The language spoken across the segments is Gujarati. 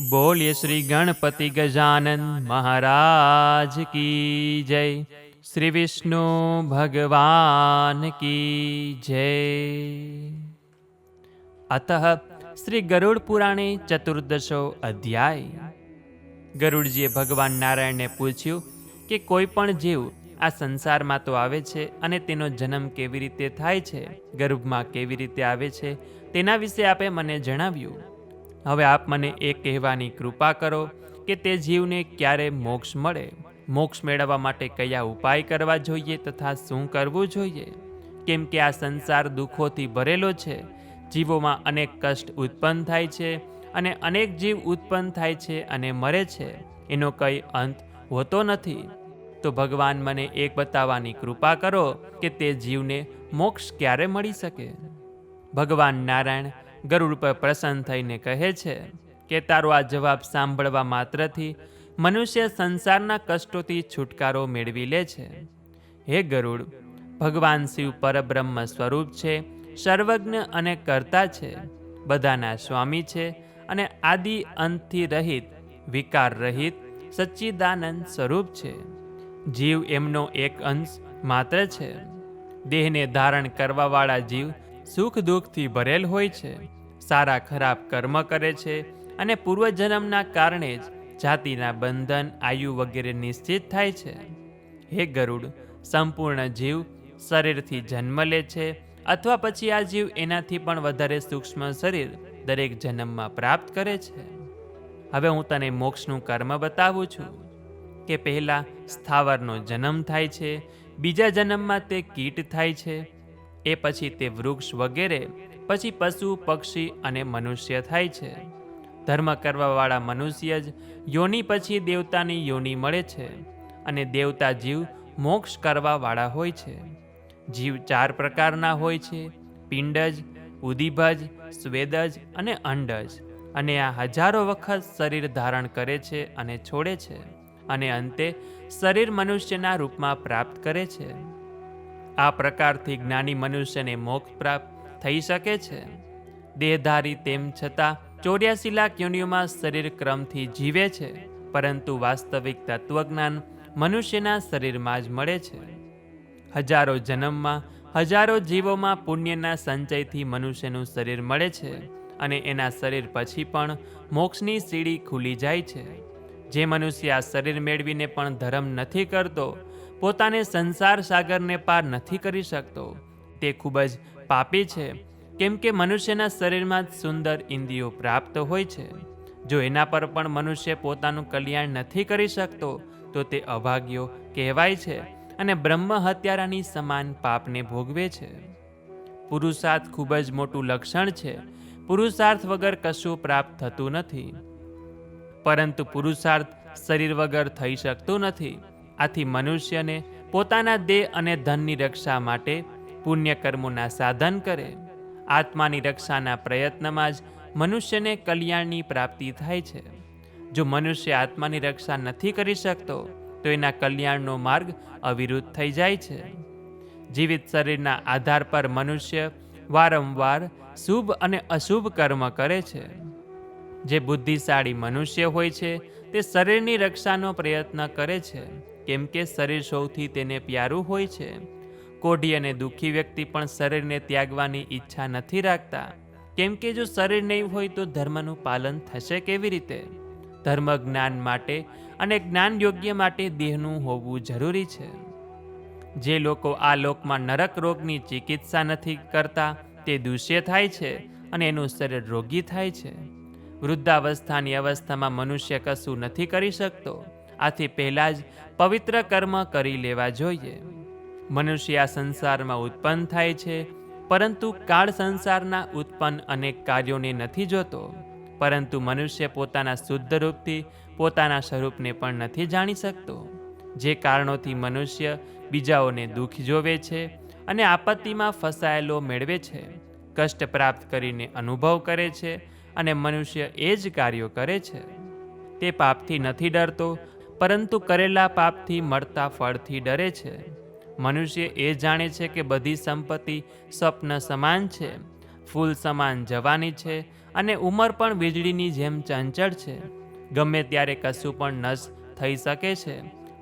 બોલીએ શ્રી ગણપતિ ગજાનન મહારાજ કી જય. શ્રી વિષ્ણુ ભગવાન કી જય. અત શ્રી ગરુડ પુરાણે ચતુર્દશો અધ્યાય. ગરુડજીએ ભગવાન નારાયણને પૂછ્યું કે કોઈ પણ જીવ આ સંસારમાં તો આવે છે અને તેનો જન્મ કેવી રીતે થાય છે? ગર્ભમાં કેવી રીતે આવે છે? તેના વિશે આપે મને જણાવ્યું. હવે આપ મને એ કહેવાની કૃપા કરો કે તે જીવને ક્યારે મોક્ષ મળે. મોક્ષ મેળવવા માટે કયા ઉપાય કરવા જોઈએ તથા શું કરવું જોઈએ? કેમ કે આ સંસાર દુઃખોથી ભરેલો છે, જીવોમાં અનેક કષ્ટ ઉત્પન્ન થાય છે અને અનેક જીવ ઉત્પન્ન થાય છે અને મરે છે, એનો કંઈ અંત હોતો નથી. તો ભગવાન મને એક બતાવવાની કૃપા કરો કે તે જીવને મોક્ષ ક્યારે મળી શકે? ભગવાન નારાયણ ગરુડ પર પ્રસન્ન થઈને કહે છે કે તારો આ જવાબ સાંભળવા માત્રથી મનુષ્ય સંસારના કષ્ટોથી છુટકારો મેળવી લે છે. હે ગરુડ, ભગવાન શિવ પરબ્રહ્મ સ્વરૂપ છે, સર્વજ્ઞ અને કર્તા છે, બધાના સ્વામી છે અને આદિ અંતથી રહિત, વિકાર રહિત, સચ્ચિદાનંદ સ્વરૂપ છે. જીવ એમનો એક અંશ માત્ર છે. દેહને ધારણ કરવાવાળા જીવ સુખ દુઃખથી ભરેલ હોય છે. સારા ખરાબ કર્મ કરે છે અને પૂર્વજન્મના કારણે જ જાતિના બંધન, આયુ વગેરે નિશ્ચિત થાય છે. હે ગરુડ, સંપૂર્ણ જીવ શરીરથી જન્મ લે છે અથવા પછી આ જીવ એનાથી પણ વધારે સૂક્ષ્મ શરીર દરેક જન્મમાં પ્રાપ્ત કરે છે. હવે હું તને મોક્ષનું કર્મ બતાવું છું કે પહેલાં સ્થાવરનો જન્મ થાય છે, બીજા જન્મમાં તે કીટ થાય છે, એ પછી તે વૃક્ષ વગેરે પછી પશુ, પક્ષી અને મનુષ્ય થાય છે. ધર્મ કરવાવાળા મનુષ્ય જ યોની પછી દેવતાની યોનિ મળે છે અને દેવતા જીવ મોક્ષ કરવાવાળા હોય છે. જીવ ચાર પ્રકારના હોય છે, પિંડજ, ઉદીભજ, સ્વેદજ અને અંડજ. અને આ હજારો વખત શરીર ધારણ કરે છે અને છોડે છે અને અંતે શરીર મનુષ્યના રૂપમાં પ્રાપ્ત કરે છે. આ પ્રકારથી જ્ઞાની મનુષ્યને મોક્ષ પ્રાપ્ત થઈ શકે છે. દેહધારી તેમ છતાં ચોર્યાસી લાખ યોનિઓમાં શરીર ક્રમથી જીવે છે, પરંતુ વાસ્તવિક તત્વજ્ઞાન મનુષ્યના શરીરમાં જ મળે છે. હજારો જન્મમાં, હજારો જીવોમાં પુણ્યના સંચયથી મનુષ્યનું શરીર મળે છે અને એના શરીર પછી પણ મોક્ષની સીડી ખુલી જાય છે. જે મનુષ્ય આ શરીર મેળવીને પણ ધર્મ નથી કરતો, પોતાને સંસાર સાગરને પાર નથી કરી શકતો, તે ખૂબ જ પાપી છે, કેમ કે મનુષ્યના શરીરમાં જ સુંદર ઇન્દ્રિયો પ્રાપ્ત હોય છે. જો એના પર પણ મનુષ્ય પોતાનું કલ્યાણ નથી કરી શકતો, તો તે અભાગ્યો કહેવાય છે અને બ્રહ્મ હત્યારાની સમાન પાપને ભોગવે છે. પુરુષાર્થ ખૂબ જ મોટું લક્ષણ છે. પુરુષાર્થ વગર કશું પ્રાપ્ત થતું નથી. પરંતુ પુરુષાર્થ શરીર વગર થઈ શકતું નથી. આથી મનુષ્યને પોતાના દેહ અને ધનની રક્ષા માટે પુણ્યકર્મોના સાધન કરે. આત્માની રક્ષાના પ્રયત્નમાં જ મનુષ્યને કલ્યાણની પ્રાપ્તિ થાય છે. જો મનુષ્ય આત્માની રક્ષા નથી કરી શકતો, તો એના કલ્યાણનો માર્ગ અવિરુદ્ધ થઈ જાય છે. જીવિત શરીરના આધાર પર મનુષ્ય વારંવાર શુભ અને અશુભ કર્મ કરે છે. જે બુદ્ધિશાળી મનુષ્ય હોય છે, તે શરીરની રક્ષાનો પ્રયત્ન કરે છે, કેમ કે શરીર સૌથી તેને પ્યારું હોય છે. કોઢી અને દુઃખી વ્યક્તિ પણ શરીરને ત્યાગવાની ઈચ્છા નથી રાખતા. કેમ કે જો શરીર નહીં હોય તો ધર્મનું પાલન થશે કેવી રીતે? ધર્મ જ્ઞાન માટે અને જ્ઞાન યોગ્ય માટે દેહનું હોવું જરૂરી છે. જે લોકો આ લોકમાં નરક રોગની ચિકિત્સા નથી કરતા, તે દુષ્ય થાય છે અને એનું શરીર રોગી થાય છે. વૃદ્ધાવસ્થાની અવસ્થામાં મનુષ્ય કશું નથી કરી શકતો. આથી પહેલાં જ પવિત્ર કર્મ કરી લેવા જોઈએ. મનુષ્ય આ સંસારમાં ઉત્પન્ન થાય છે, પરંતુ કાળ સંસારના ઉત્પન્ન અનેક કાર્યોને નથી જોતો. પરંતુ મનુષ્ય પોતાના શુદ્ધ રૂપથી પોતાના સ્વરૂપને પણ નથી જાણી શકતો. જે કારણોથી મનુષ્ય બીજાઓને દુઃખ જોવે છે અને આપત્તિમાં ફસાયેલો મેળવે છે, કષ્ટ પ્રાપ્ત કરીને અનુભવ કરે છે અને મનુષ્ય એ જ કાર્યો કરે છે. તે પાપથી નથી ડરતો, પરંતુ કરેલા પાપથી મળતા ફળથી ડરે છે. મનુષ્ય એ જાણે છે કે બધી સંપત્તિ સ્વપ્ન સમાન છે, ફૂલ સમાન જવાની છે અને ઉંમર પણ વીજળીની જેમ ચંચળ છે. ગમે ત્યારે કશું પણ નશ થઈ શકે છે,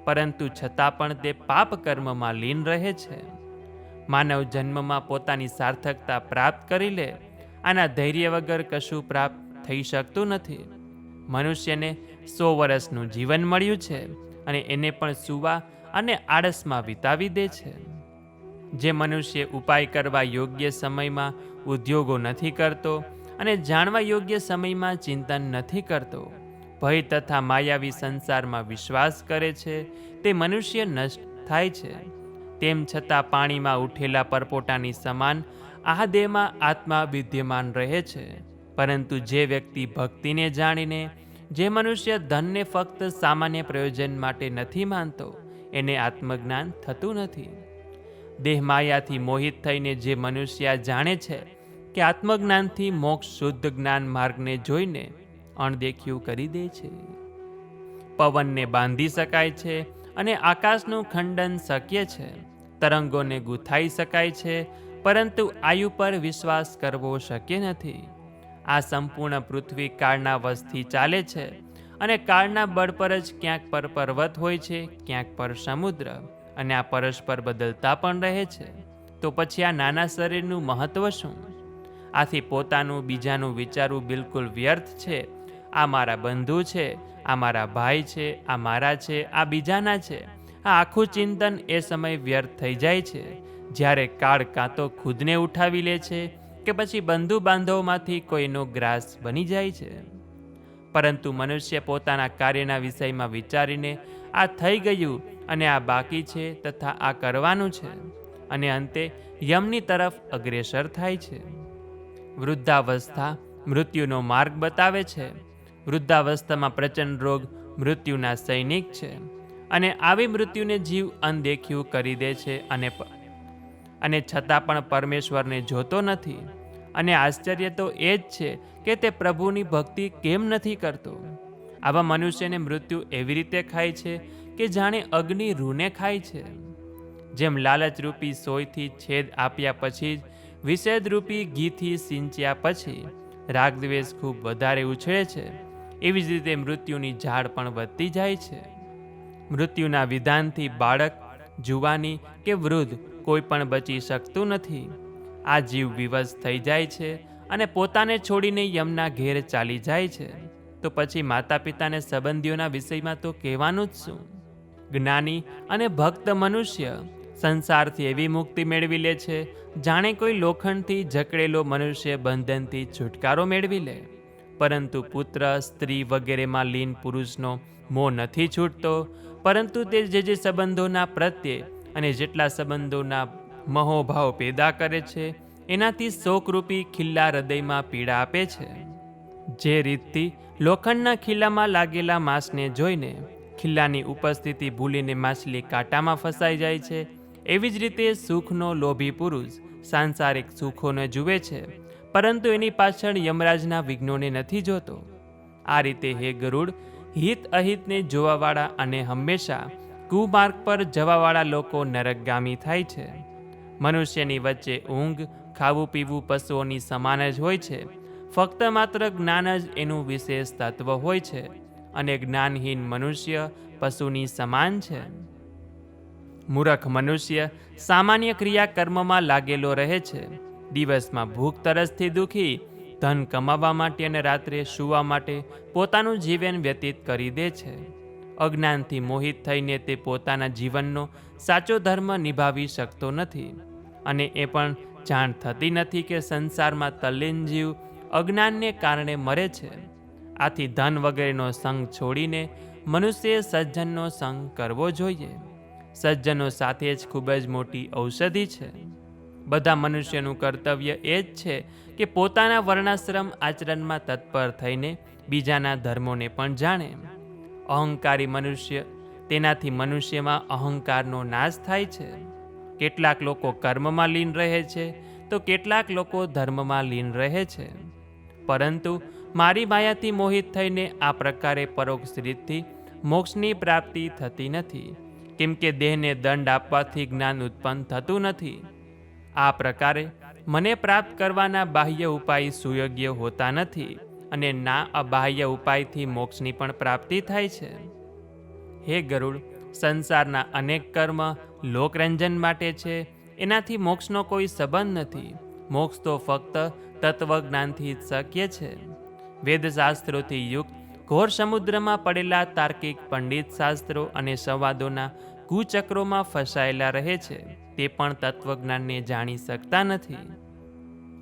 પરંતુ છતાં પણ તે પાપ કર્મમાં લીન રહે છે. માનવ જન્મમાં પોતાની સાર્થકતા પ્રાપ્ત કરી લે, આના ધૈર્ય વગર કશું પ્રાપ્ત થઈ શકતું નથી. મનુષ્યને સો વર્ષનું જીવન મળ્યું છે અને એને પણ સુવા અને આળસમાં વિતાવી દે છે. જે મનુષ્ય ઉપાય કરવા યોગ્ય સમયમાં ઉદ્યોગો નથી કરતો અને જાણવા યોગ્ય સમયમાં ચિંતન નથી કરતો, ભય તથા માયાવી સંસારમાં વિશ્વાસ કરે છે, તે મનુષ્ય નષ્ટ થાય છે. તેમ છતાં પાણીમાં ઉઠેલા પરપોટાની સમાન આ દેહમાં આત્મા વિદ્યમાન રહે છે. પરંતુ જે વ્યક્તિ ભક્તિને જાણીને, જે મનુષ્ય ધનને ફક્ત સામાન્ય પ્રયોજન માટે નથી માનતો એને આત્મજ્ઞાન થતું નથી. દેહ માયાથી મોહિત થઈને જે મનુષ્ય જાણે છે કે આત્મજ્ઞાનથી મોક્ષ શુદ્ધ જ્ઞાન માર્ગને જોઈને અણદેખ્યું કરી દે છે. પવનને બાંધી શકાય છે અને આકાશનું ખંડન શક્ય છે. તરંગોને ગૂંથાઈ શકાય છે, પરંતુ આયુ પર વિશ્વાસ કરવો શક્ય નથી. આ સંપૂર્ણ પૃથ્વી કાળના વશથી ચાલે છે અને કાળના બળ પર જ ક્યાંક પર પર્વત હોય છે, ક્યાંક પર સમુદ્ર, અને આ પરસ્પર બદલતા પણ રહે છે. તો પછી આ નાના શરીરનું મહત્વ શું? આથી પોતાનું બીજાનું વિચારવું બિલકુલ વ્યર્થ છે. આ મારા બંધુ છે, આ મારા ભાઈ છે, આ મારા છે, આ બીજાના છે. આ આખું ચિંતન એ સમય વ્યર્થ થઈ જાય છે. જ્યારે કાળ કાં તો ખુદને ઉઠાવી લે છે, કે પછી બંધુ બાંધવમાંથી કોઈનો ગ્રાસ બની જાય છે. પરંતુ મનુષ્ય પોતાના કાર્યના વિષયમાં વિચારીને આ થઈ ગયું અને આ બાકી છે તથા આ કરવાનું છે અને અંતે યમની તરફ અગ્રેસર થાય છે. વૃદ્ધાવસ્થા મૃત્યુનો માર્ગ બતાવે છે. વૃદ્ધાવસ્થામાં પ્રચંડ રોગ મૃત્યુના સૈનિક છે અને આવી મૃત્યુને જીવ અનદેખ્યું કરી દે છે અને અને છતાં પણ પરમેશ્વરને જોતો નથી. અને આશ્ચર્ય તો એ જ છે કે તે પ્રભુની ભક્તિ કેમ નથી કરતો? આવા મનુષ્યને મૃત્યુ એવી રીતે ખાય છે કે જાણે અગ્નિ રૂને ખાય છે. જેમ લાલચરૂપી સોયથી છેદ આપ્યા પછી જ, વિષેદરૂપી ઘીથી સિંચ્યા પછી, રાગદ્વેષ ખૂબ વધારે ઉછળે છે. એવી જ રીતે મૃત્યુની ઝાડ પણ વધતી જાય છે. મૃત્યુના વિધાનથી બાળક, જુવાની કે વૃદ્ધ કોઈ પણ બચી શકતું નથી. આ જીવ વિવશ થઈ જાય છે અને પોતાને છોડીને યમના ઘેર ચાલી જાય છે. તો પછી માતા પિતાને સંબંધીઓના વિષયમાં તો કહેવાનું જ શું? જ્ઞાની અને ભક્ત મનુષ્ય સંસારથી એવી મુક્તિ મેળવી લે છે, જાણે કોઈ લોખંડથી જકડેલો મનુષ્ય બંધનથી છુટકારો મેળવી લે. પરંતુ પુત્ર, સ્ત્રી વગેરેમાં લીન પુરુષનો મોહ નથી છૂટતો, પરંતુ તે જે જે સંબંધોના પ્રત્યે અને જેટલા સંબંધોના મહોભાવ પેદા કરે છે, એનાથી શોકરૂપી ખિલ્લા હૃદયમાં પીડા આપે છે. જે રીતથી લોખંડના ખિલ્લામાં લાગેલા માંસને જોઈને ખિલ્લાની ઉપસ્થિતિ ભૂલીને માછલી કાંટામાં ફસાઈ જાય છે. એવી જ રીતે સુખનો લોભી પુરુષ સાંસારિક સુખોને જુએ છે, પરંતુ એની પાછળ યમરાજના વિઘ્નોને નથી જોતો. આ રીતે હે ગરુડ, હિત અહિતને જોવાવાળા અને હંમેશા કુમાર્ગ પર જવાવાળા લોકો નરકગામી થાય છે. મનુષ્યની વચ્ચે ઊંઘ, ખાવું પીવું પશુઓની સમાન જ હોય છે. ફક્ત માત્ર જ્ઞાન જ એનું વિશેષ તત્વ હોય છે અને જ્ઞાનહીન મનુષ્ય પશુની સમાન છે. મૂરખ મનુષ્ય સામાન્ય ક્રિયાકર્મમાં લાગેલો રહે છે. દિવસમાં ભૂખ તરસથી દુખી, ધન કમાવા માટે અને રાત્રે સૂવા માટે પોતાનું જીવન વ્યતીત કરી દે છે. અજ્ઞાનથી મોહિત થઈને તે પોતાના જીવનનો સાચો ધર્મ નિભાવી શકતો નથી. અને એ પણ જાણ થતી નથી કે સંસારમાં તલ્લીન જીવ અજ્ઞાનને કારણે મરે છે. આથી ધન વગેરેનો સંગ છોડીને મનુષ્યએ સજ્જનનો સંગ કરવો જોઈએ. સજ્જનો સાથે જ ખૂબ જ મોટી ઔષધિ છે. બધા મનુષ્યનું કર્તવ્ય એ જ છે કે પોતાના વર્ણાશ્રમ આચરણમાં તત્પર થઈને બીજાના ધર્મોને પણ જાણે. અહંકારી મનુષ્ય. તેનાથી મનુષ્યમાં અહંકારનો નાશ થાય છે. કેટલાક લોકો કર્મમાં લીન રહે છે, તો કેટલાક લોકો ધર્મમાં લીન રહે છે. પરંતુ મારી માયાથી મોહિત થઈને આ પ્રકારે પરોક્ષ રીતથી મોક્ષની પ્રાપ્તિ થતી નથી. કેમ કે દેહને દંડ આપવાથી જ્ઞાન ઉત્પન્ન થતું નથી. આ પ્રકારે મને પ્રાપ્ત કરવાના બાહ્ય ઉપાય સુયોગ્ય હોતા નથી. અને ના અબાહ્ય ઉપાયથી મોક્ષની પણ પ્રાપ્તિ થાય છે. હે ગરુડ, સંસારના અનેક કર્મ લોકરંજન માટે છે. એનાથી મોક્ષનો કોઈ સંબંધ નથી. મોક્ષ તો ફક્ત તત્વજ્ઞાનથી જ શક્ય છે. વેદશાસ્ત્રોથી યુક્ત ઘોર સમુદ્રમાં પડેલા તાર્કિક પંડિત શાસ્ત્રો અને સંવાદોના કુચક્રોમાં ફસાયેલા રહે છે. તે પણ તત્વજ્ઞાનને જાણી શકતા નથી.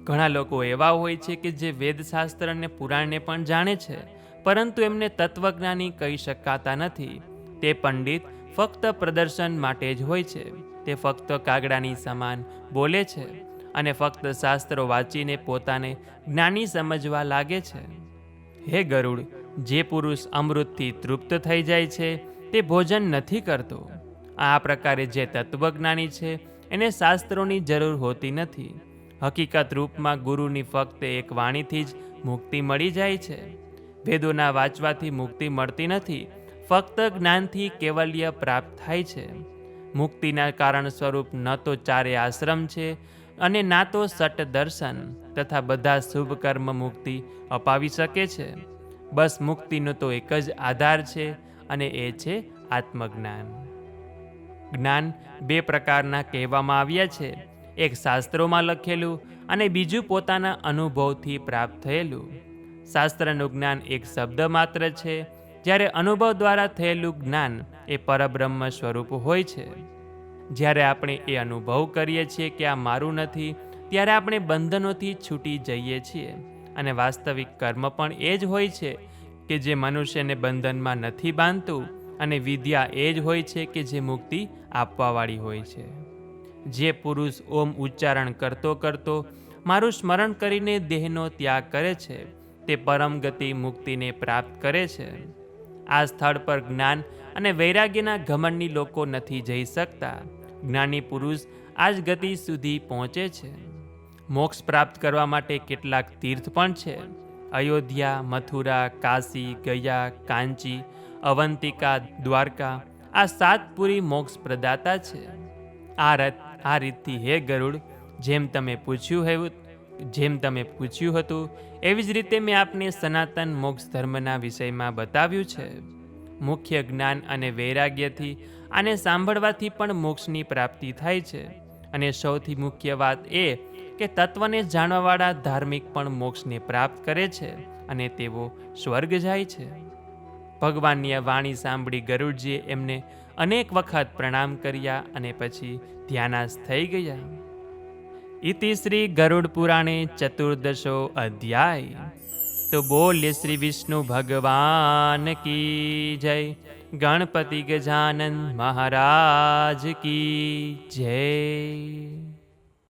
ઘણા લોકો એવા હોય છે કે જે વેદશાસ્ત્ર અને પુરાણને પણ જાણે છે, પરંતુ એમને તત્વજ્ઞાની કહી શકાતા નથી. તે પંડિત ફક્ત પ્રદર્શન માટે જ હોય છે. તે ફક્ત કાગડાની સમાન બોલે છે અને ફક્ત શાસ્ત્રો વાંચીને પોતાને જ્ઞાની સમજવા લાગે છે. હે ગરુડ, જે પુરુષ અમૃતથી તૃપ્ત થઈ જાય છે, તે ભોજન નથી કરતો. આ પ્રકારે જે તત્વજ્ઞાની છે, એને શાસ્ત્રોની જરૂર હોતી નથી. હકીકત રૂપમાં ગુરુની ફક્ત એક વાણીથી જ મુક્તિ મળી જાય છે. વેદોના વાંચવાથી મુક્તિ મળતી નથી, ફક્ત જ્ઞાનથી કેવલ્ય પ્રાપ્ત થાય છે. મુક્તિના કારણ સ્વરૂપ ન તો ચારે આશ્રમ છે અને ના તો સટ દર્શન તથા બધા શુભ કર્મ મુક્તિ અપાવી શકે છે. બસ મુક્તિનો તો એક જ આધાર છે અને એ છે આત્મજ્ઞાન. જ્ઞાન બે પ્રકારના કહેવામાં આવ્યા છે. એક શાસ્ત્રોમાં લખેલું અને બીજું પોતાના અનુભવથી પ્રાપ્ત થયેલું. શાસ્ત્રનું જ્ઞાન એક શબ્દ માત્ર છે, જ્યારે અનુભવ દ્વારા થયેલું જ્ઞાન એ પરબ્રહ્મ સ્વરૂપ હોય છે. જ્યારે આપણે એ અનુભવ કરીએ છીએ કે આ મારું નથી, ત્યારે આપણે બંધનોથી છૂટી જઈએ છીએ. અને વાસ્તવિક કર્મ પણ એ જ હોય છે કે જે મનુષ્યને બંધનમાં નથી બાંધતું અને વિદ્યા એ જ હોય છે કે જે મુક્તિ આપવાવાળી હોય છે. જે પુરુષ ઓમ ઉચ્ચારણ કરતો કરતો મારું સ્મરણ કરીને દેહનો ત્યાગ કરે છે, તે પરમ ગતિ મુક્તિને પ્રાપ્ત કરે છે. આ સ્થળ પર જ્ઞાન અને વૈરાગ્યના ઘમંડની લોકો નથી જઈ શકતા. જ્ઞાની પુરુષ આ જ ગતિ સુધી પહોંચે છે. મોક્ષ પ્રાપ્ત કરવા માટે કેટલાક તીર્થ પણ છે. અયોધ્યા, મથુરા, કાશી, ગયા, કાંચી, અવંતિકા, દ્વારકા આ સાત પુરી મોક્ષ પ્રદાતા છે. આ રથ આ રીતથી, હે ગરુડ, જેમ તમે પૂછ્યું હતું જેમ તમે પૂછ્યું હતું, એવી જ રીતે મેં આપને સનાતન મોક્ષ ધર્મના વિષયમાં બતાવ્યું છે. મુખ્ય જ્ઞાન અને વૈરાગ્યથી આને સાંભળવાથી પણ મોક્ષની પ્રાપ્તિ થાય છે. અને સૌથી મુખ્ય વાત એ કે તત્વને જાણવાવાળા ધાર્મિક પણ મોક્ષને પ્રાપ્ત કરે છે અને તેઓ સ્વર્ગ જાય છે. ભગવાનની આ વાણી સાંભળી ગરુડજીએ એમને અનેક વખત પ્રણામ કર્યા અને પછી ધ્યાનાસ થઈ ગયા. ઇતિ શ્રી ગરુડ પુરાણે ચતુર્દશો અધ્યાય. તો બોલ્ય શ્રી વિષ્ણુ ભગવાન કી જય. ગણપતિ ગજાનંદ મહારાજ કી જય.